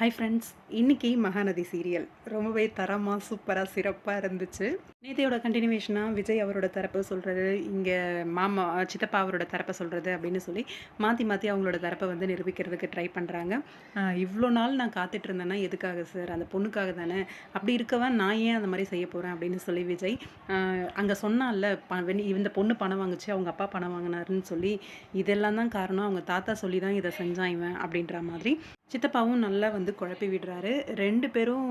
Hi friends இன்றைக்கி Mahanadi serial ரொம்பவே தரமாக சூப்பராக சிறப்பாக இருந்துச்சு. நேத்தையோட கண்டினியூவேஷனாக விஜய் அவரோட தரப்பு சொல்கிறது இங்கே மாமா சித்தப்பா அவரோட தரப்பை சொல்கிறது அப்படின்னு சொல்லி மாற்றி மாற்றி அவங்களோட தரப்பை வந்து நிரூபிக்கிறதுக்கு ட்ரை பண்ணுறாங்க இவ்வளோ நாள் நான் காத்துட்டு இருந்தேன்னா எதுக்காக சார் அந்த பொண்ணுக்காக தானே? அப்படி இருக்கவன் நான் ஏன் அந்த மாதிரி செய்ய போகிறேன் அப்படின்னு சொல்லி விஜய் அங்கே சொன்னால வெண்ணி இந்த பொண்ணு பணம் வாங்குச்சு அவங்க அப்பா பணம் வாங்கினாருன்னு சொல்லி இதெல்லாம் தான் காரணம். அவங்க தாத்தா சொல்லி தான் இதை செஞ்சான் இவன் அப்படின்ற மாதிரி சித்தப்பாவும் நல்லா வந்து குழப்பி விடுறாரு. ரெண்டு பேரும்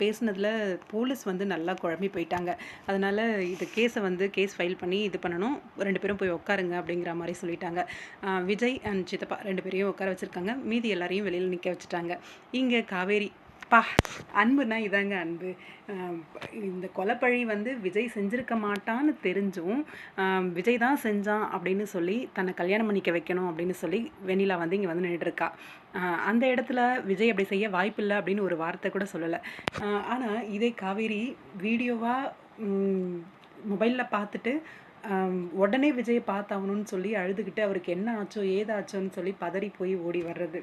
பேசுனதில் போலீஸ் வந்து நல்லா குழம்பி போயிட்டாங்க. அதனால் இது கேஸை வந்து கேஸ் ஃபைல் பண்ணி இது பண்ணணும். ரெண்டு பேரும் போய் உட்காருங்க அப்படிங்கிற மாதிரி சொல்லிட்டாங்க. விஜய் அண்ட் சித்தப்பா ரெண்டு பேரையும் உட்கார வச்சுருக்காங்க. மீதி எல்லாரையும் வெளியில் நிற்க வச்சுட்டாங்க. இங்கே காவேரி பா அன்புனா இதாங்க அன்பு. இந்த கொலைப்பழி வந்து விஜய் செஞ்சிருக்க மாட்டான்னு தெரிஞ்சும் விஜய் தான் செஞ்சான் அப்படின்னு சொல்லி தன்னை கல்யாணம் பண்ணிக்க வைக்கணும் அப்படின்னு சொல்லி வெண்ணிலா வந்து இங்கே வந்து நின்றுட்டு அந்த இடத்துல விஜய் அப்படி செய்ய வாய்ப்பில்லை அப்படின்னு ஒரு வார்த்தை கூட சொல்லலை. ஆனால் இதே காவேரி வீடியோவாக மொபைலில் பார்த்துட்டு உடனே விஜயை பார்த்தாகணும்னு சொல்லி அழுதுகிட்டு அவருக்கு என்ன ஆச்சோ ஏதாச்சோன்னு சொல்லி பதறி போய் ஓடி வர்றது.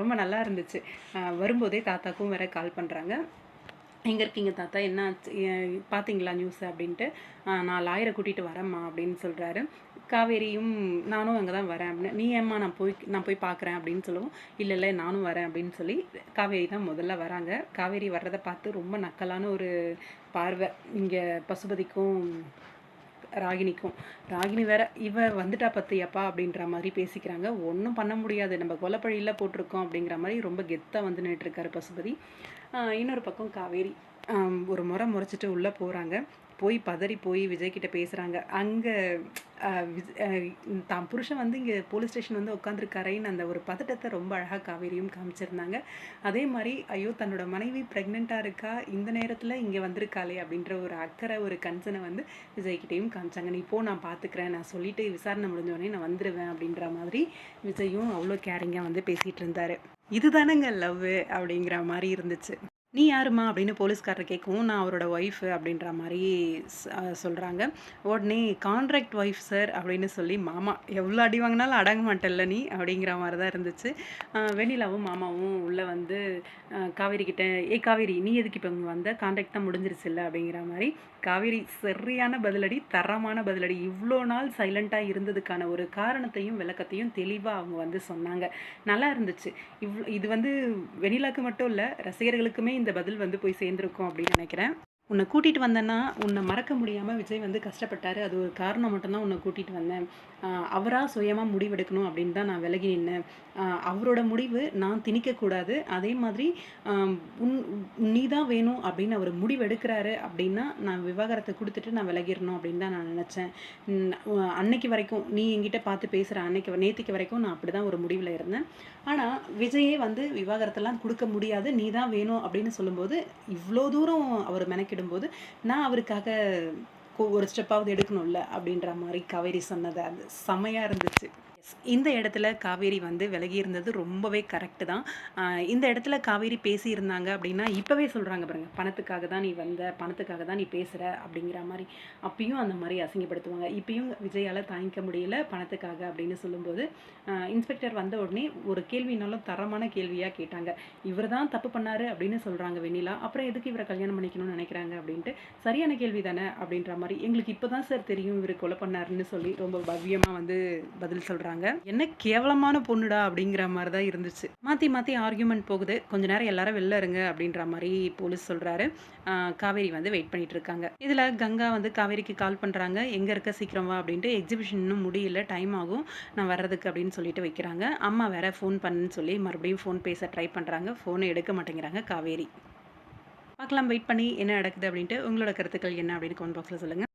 ரொம்ப நல்லா இருந்துச்சு. வரும்போதே தாத்தாக்கும் வேற கால் பண்ணுறாங்க எங்கே இருக்கீங்க தாத்தா? என்ன பார்த்தீங்களா நியூஸ் அப்படின்ட்டு? நான் லாயரை கூட்டிகிட்டு வரேம்மா அப்படின்னு சொல்கிறாரு காவேரியும் நானும் அங்கே தான் வரேன் அப்படின்னு. நீ ஏம்மா நான் போய் நான் போய் பார்க்குறேன் அப்படின்னு சொல்லுவோம். இல்லை இல்லை நானும் வரேன் அப்படின்னு சொல்லி காவேரி தான் முதல்ல வராங்க. காவேரி வர்றதை பார்த்து ரொம்ப நக்கலான ஒரு பார்வை. இங்கே பசுபதிக்கும் ராகினிக்கும் ராகினி வேற இவ வந்துட்டா பத்தியாப்பா அப்படின்ற மாதிரி பேசிக்கிறாங்க. ஒன்றும் பண்ண முடியாது. நம்ம கொலப்பழியில் போட்டிருக்கோம் அப்படிங்கிற மாதிரி ரொம்ப கெத்தாக வந்து நின்றுட்டுருக்காரு பசுபதி. இன்னொரு பக்கம் காவேரி. ஒரு முறை முறைச்சிட்டு உள்ளே போகிறாங்க போய் பதறி போய் விஜய்கிட்ட பேசுகிறாங்க அங்கே தான் புருஷன் வந்து இங்கே போலீஸ் ஸ்டேஷன் வந்து உட்காந்துருக்காரேன்னு அந்த ஒரு பதட்டத்தை ரொம்ப அழகாக காவேரியும் காமிச்சிருந்தாங்க. அதே மாதிரி ஐயோ தன்னோட மனைவி ப்ரெக்னெண்ட்டாக இருக்கா? இந்த நேரத்தில் இங்கே வந்திருக்காளே அப்படின்ற ஒரு அக்கறை ஒரு கன்சனை வந்து விஜய்கிட்டையும் காமிச்சாங்க. நீ போ நான் பார்த்துக்கிறேன் நான் சொல்லிட்டு விசாரணை முடிஞ்சோடனே நான் வந்துடுவேன் அப்படின்ற மாதிரி விஜயும் அவ்வளோ கேரிங்காக வந்து பேசிகிட்டு இருந்தார். இதுதானங்க லவ் அப்படிங்கிற மாதிரி இருந்துச்சு. நீ யாருமா அப்படின்னு போலீஸ்காரர் கேட்கவும் நான் அவரோட ஒய்ஃபு அப்படின்ற மாதிரி சொல்கிறாங்க உடனே கான்ட்ராக்ட் ஒய்ஃப் சார் அப்படின்னு சொல்லி மாமா எவ்வளோ அடி வாங்கினாலும் அடங்க மாட்டல்ல நீ? அப்படிங்கிற மாதிரி தான் இருந்துச்சு. வெண்ணிலாவும் மாமாவும் உள்ளே வந்து காவேரி கிட்ட ஏ காவேரி நீ எதுக்கு இப்போ இங்கே வந்த? கான்ட்ராக்ட் தான் முடிஞ்சிருச்சுல்ல அப்படிங்கிற மாதிரி காவேரி சரியான பதிலடி தரமான பதிலடி. இவ்வளோ நாள் சைலண்ட்டாக இருந்ததுக்கான ஒரு காரணத்தையும் விளக்கத்தையும் தெளிவாக அவங்க வந்து சொன்னாங்க. நல்லா இருந்துச்சு. இவ்வளோ இது வந்து வெண்ணிலாக்கு மட்டும் இல்லை ரசிகர்களுக்குமே இந்த பதில் வந்து போய் சேர்ந்துருக்கும் அப்படின்னு நினைக்கிறேன். உன்னை கூட்டிகிட்டு வந்தேன்னா உன்னை மறக்க முடியாமல் விஜய் வந்து கஷ்டப்பட்டார். அது ஒரு காரணம் மட்டும்தான் உன்னை கூட்டிகிட்டு வந்தேன். அவராக சுயமாக முடிவெடுக்கணும் அப்படின்னு தான் நான் விலகி நின்னேன் அவரோட முடிவு நான் திணிக்கக்கூடாது அதே மாதிரி உன் நீ தான் வேணும் அப்படின்னு அவர் முடிவெடுக்கிறாரு அப்படின்னா நான் விவாகரத்தை கொடுத்துட்டு நான் விலகிடணும் அப்படின்னு தான் நான் நினச்சேன். அன்னைக்கு வரைக்கும் நீ என்கிட்ட பார்த்து பேசுகிற அன்னைக்கு நேற்றுக்கு வரைக்கும் நான் அப்படி தான் ஒரு முடிவில் இருந்தேன். ஆனால் விஜயே வந்து விவாகரத்தெல்லாம் கொடுக்க முடியாது. நீ தான் வேணும் அப்படின்னு சொல்லும்போது இவ்வளோ தூரம் அவர் மெனக்கிடும்போது நான் அவருக்காக ஒரு ஸ்டெப்பாவது எடுக்கணும்ல அப்படின்ற மாதிரி காவேரி சொன்னது. அது செமையாக இருந்துச்சு. இந்த இடத்துல காவேரி வந்து விலகி இருந்தது ரொம்பவே கரெக்டு தான். இந்த இடத்துல காவேரி பேசியிருந்தாங்க அப்படின்னா இப்போவே சொல்கிறாங்க பாருங்க பணத்துக்காக தான் நீ வந்த பணத்துக்காக தான் நீ பேசுகிற அப்படிங்கிற மாதிரி. அப்பயும் அந்த மாதிரி அசிங்கப்படுத்துவாங்க. இப்பயும் விஜயால் தாங்கிக்க முடியல பணத்துக்காக அப்படின்னு சொல்லும்போது இன்ஸ்பெக்டர் வந்த உடனே ஒரு கேள்வினாலும் தரமான கேள்வியாக கேட்டாங்க. இவர் தான் தப்பு பண்ணார் அப்படின்னு சொல்கிறாங்க வெண்ணிலா. அப்புறம் எதுக்கு இவரை கல்யாணம் பண்ணிக்கணும்னு நினைக்கிறாங்க அப்படின்ட்டு சரியான கேள்வி தானே அப்படின்ற மாதிரி மாதிரி. எங்களுக்கு இப்போ தான் சார் தெரியும் இவர் கொலை பண்ணாருன்னு சொல்லி ரொம்ப பவ்யமாக வந்து பதில் சொல்கிறாங்க என்ன கேவலமான பொண்ணுடா அப்படிங்கிற மாதிரி தான் இருந்துச்சு. மாற்றி மாற்றி ஆர்கியூமெண்ட் போகுது. கொஞ்ச நேரம் எல்லாரும் வெளில இருங்க அப்படின்ற மாதிரி போலீஸ் சொல்கிறாரு காவேரி வந்து வெயிட் பண்ணிட்டு இருக்காங்க. இதில் கங்கா வந்து காவேரிக்கு கால் பண்ணுறாங்க எங்கே இருக்க? சீக்கிரம் வா அப்படின்ட்டு எக்ஸிபிஷன் இன்னும் முடியல. டைம் ஆகும். நான் வர்றதுக்கு அப்படின்னு சொல்லிட்டு வைக்கிறாங்க. அம்மா வேற ஃபோன் பண்ணுன்னு சொல்லி மறுபடியும் ஃபோன் பேச ட்ரை பண்ணுறாங்க ஃபோனை எடுக்க மாட்டேங்கிறாங்க காவேரி. பார்க்கலாம் வெயிட் பண்ணி என்ன நடக்குது அப்படின்ட்டு உங்களோட கருத்துக்கள் என்ன அப்படின்னு கமெண்ட் பாக்ஸில் சொல்லுங்கள்